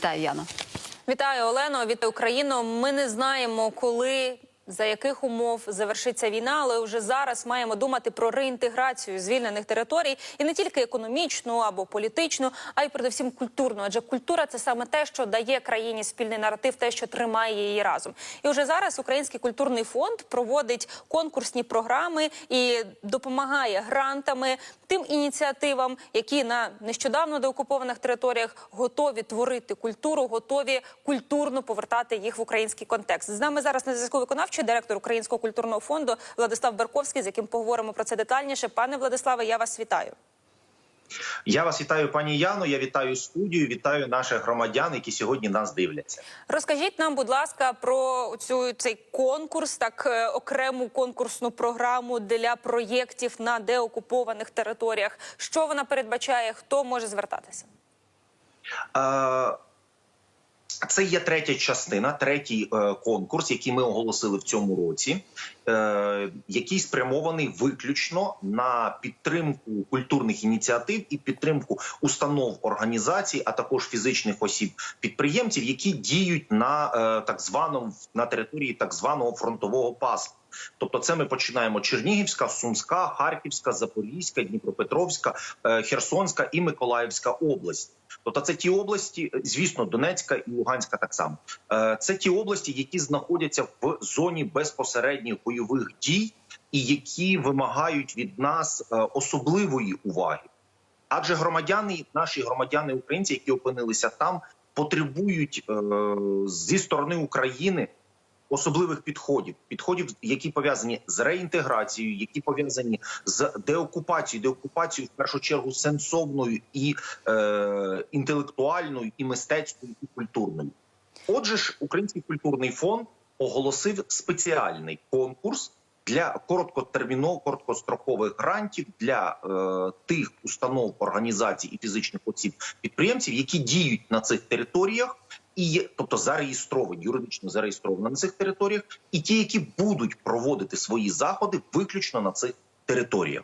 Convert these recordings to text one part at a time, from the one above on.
Та Яна. Вітаю Олено, вітаю Україну. Ми не знаємо, коли. За яких умов завершиться війна, але вже зараз маємо думати про реінтеграцію звільнених територій і не тільки економічну або політичну, а й передусім культурну. Адже культура це саме те, що дає країні спільний наратив, те, що тримає її разом. І вже зараз Український культурний фонд проводить конкурсні програми і допомагає грантами тим ініціативам, які на нещодавно деокупованих територіях готові творити культуру, готові культурно повертати їх в український контекст. З нами зараз на зв'язку виконавчий директор Українського культурного фонду Владислав Берковський, з яким поговоримо про це детальніше. Пане Владиславе, я вас вітаю. Я вас вітаю, пані Яно. Я вітаю студію, вітаю наших громадян, які сьогодні нас дивляться. Розкажіть нам, будь ласка, про цю цей конкурс, так е, окрему конкурсну програму для проєктів на деокупованих територіях. Що вона передбачає? Хто може звертатися? Е, Це є третя частина, третій е, конкурс, який ми оголосили в цьому році, е, який спрямований виключно на підтримку культурних ініціатив і підтримку установ організацій, а також фізичних осіб підприємців, які діють на е, так званому на території так званого фронтового пасу. Тобто, це ми починаємо Чернігівська, Сумська, Харківська, Запорізька, Дніпропетровська, е, Херсонська і Миколаївська область. Тобто, це ті області, звісно, Донецька і Луганська так само. Е, Це ті області, які знаходяться в зоні безпосередніх бойових дій, і які вимагають від нас е, особливої уваги. Адже громадяни, наші громадяни українці, які опинилися там, потребують е, зі сторони України особливих підходів, підходів, які пов'язані з реінтеграцією, які пов'язані з деокупацією, деокупацією в першу чергу сенсовною і е, інтелектуальною, і мистецькою, і культурною. Отже ж, Український культурний фонд оголосив спеціальний конкурс для короткотермінових, короткострокових грантів для е, тих установ, організацій і фізичних осіб підприємців, які діють на цих територіях, і тобто зареєстровані, юридично зареєстровані на цих територіях, і ті, які будуть проводити свої заходи виключно на цих територіях.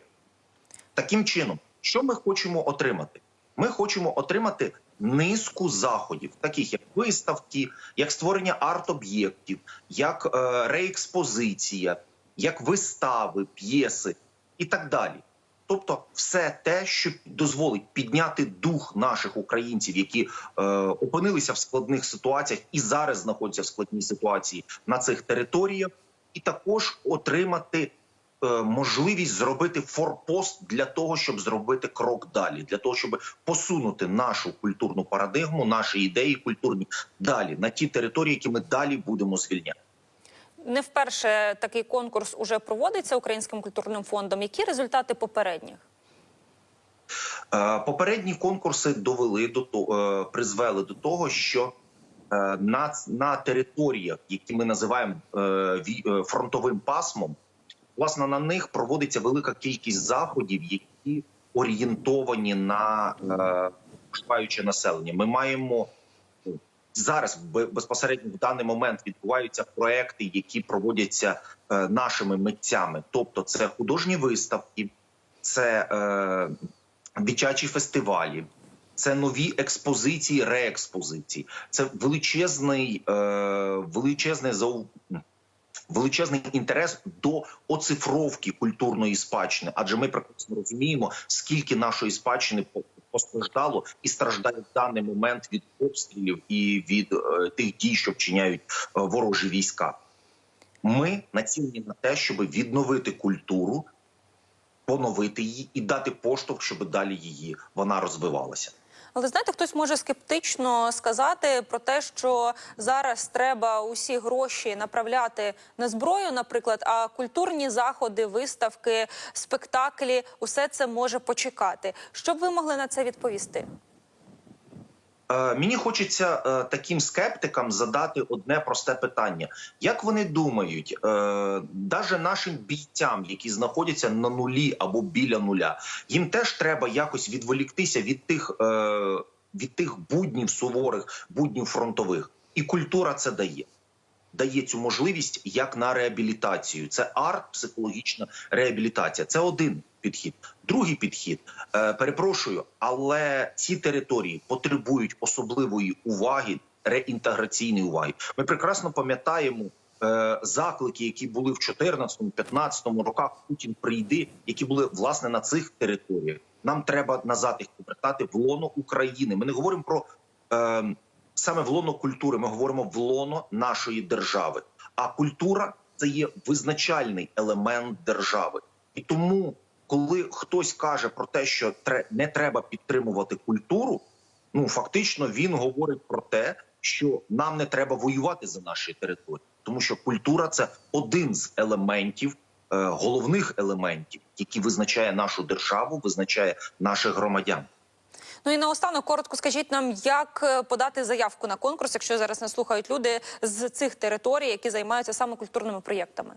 Таким чином, що ми хочемо отримати? Ми хочемо отримати низку заходів, таких як виставки, як створення арт-об'єктів, як е, реекспозиція, як вистави, п'єси і так далі. Тобто, все те, що дозволить підняти дух наших українців, які е, опинилися в складних ситуаціях і зараз знаходяться в складній ситуації на цих територіях, і також отримати е, можливість зробити форпост для того, щоб зробити крок далі, для того, щоб посунути нашу культурну парадигму, наші ідеї культурні далі на ті території, які ми далі будемо звільняти. Не вперше такий конкурс уже проводиться Українським культурним фондом. Які результати попередніх? Е, Попередні конкурси довели до того, е, призвели до того, що е, на, на територіях, які ми називаємо фронтовим пасмом, власне на них проводиться велика кількість заходів, які орієнтовані на проживаюче населення. Ми маємо зараз бе- безпосередньо в даний момент відбуваються проекти, які проводяться е, нашими митцями, тобто це художні виставки, це е, дитячі фестивалі. Це нові експозиції, реекспозиції. Це величезний, е, величезний зау... величезний інтерес до оцифровки культурної спадщини. Адже ми прекрасно розуміємо, скільки нашої спадщини постраждало і страждає в даний момент від обстрілів і від е, тих дій, що вчиняють е, ворожі війська. Ми націлені на те, щоб відновити культуру, поновити її і дати поштовх, щоб далі її вона розвивалася. Але знаєте, хтось може скептично сказати про те, що зараз треба усі гроші направляти на зброю, наприклад, а культурні заходи, виставки, спектаклі усе це може почекати. Що б ви могли на це відповісти? Е, Мені хочеться е, таким скептикам задати одне просте питання: як вони думають, е, навіть нашим бійцям, які знаходяться на нулі або біля нуля, їм теж треба якось відволіктися від тих, е, від тих буднів суворих, буднів фронтових, і культура це дає. Дає цю можливість як на реабілітацію. Це арт, психологічна реабілітація. Це один підхід. Другий підхід, е, перепрошую, але ці території потребують особливої уваги, реінтеграційної уваги. Ми прекрасно пам'ятаємо. е, Заклики, які були в 14-15 роках, Путін прийди, які були власне на цих територіях. Нам треба назад їх повертати в лоно України. Ми не говоримо про е, саме в лоно культури. Ми говоримо в лоно нашої держави. А культура це є визначальний елемент держави. І тому, коли хтось каже про те, що не треба підтримувати культуру, ну фактично він говорить про те, що нам не треба воювати за наші території, тому що культура це один з елементів. е, Головних елементів, які визначає нашу державу, визначає наших громадян. Ну і наостанок коротко скажіть нам, як е, подати заявку на конкурс, якщо зараз нас слухають люди з цих територій, які займаються саме культурними проєктами.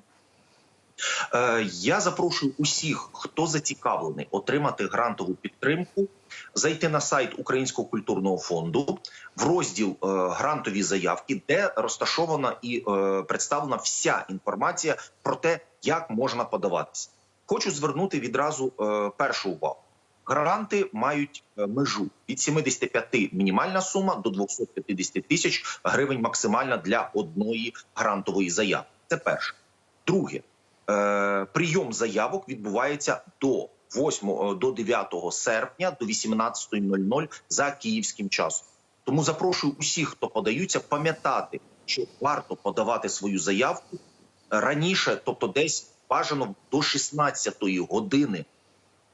Е, Я запрошую усіх, хто зацікавлений отримати грантову підтримку, зайти на сайт Українського культурного фонду в розділ е, грантові заявки, де розташована і представлена вся інформація про те, як можна подаватися. Хочу звернути відразу першу увагу. Гранти мають е, межу від 75 мінімальна сума до 250 тисяч гривень максимальна для одної грантової заяви. Це перше. Друге, е, прийом заявок відбувається до 8, е, до 9 серпня до 18.00 за київським часом. Тому запрошую усіх, хто подаються, пам'ятати, що варто подавати свою заявку раніше, тобто десь бажано до 16 години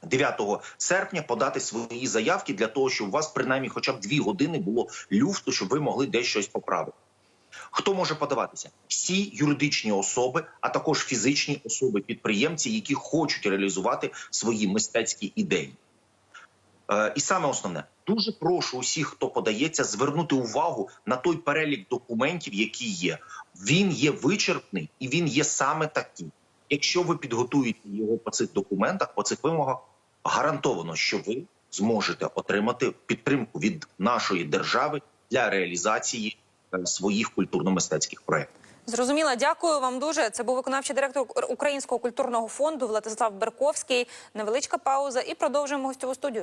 9 серпня подати свої заявки для того, щоб у вас принаймні хоча б дві години було люфту, щоб ви могли десь щось поправити. Хто може подаватися? Всі юридичні особи, а також фізичні особи-підприємці, які хочуть реалізувати свої мистецькі ідеї. Е, і саме основне, дуже прошу усіх, хто подається, звернути увагу на той перелік документів, які є. Він є вичерпний і він є саме такий. Якщо ви підготуєте його по цих документах, по цих вимогах, гарантовано, що ви зможете отримати підтримку від нашої держави для реалізації е, своїх культурно-мистецьких проєктів. Зрозуміла, дякую вам дуже. Це був виконавчий директор Українського культурного фонду Владислав Берковський. Невеличка пауза і продовжуємо гостьову студію.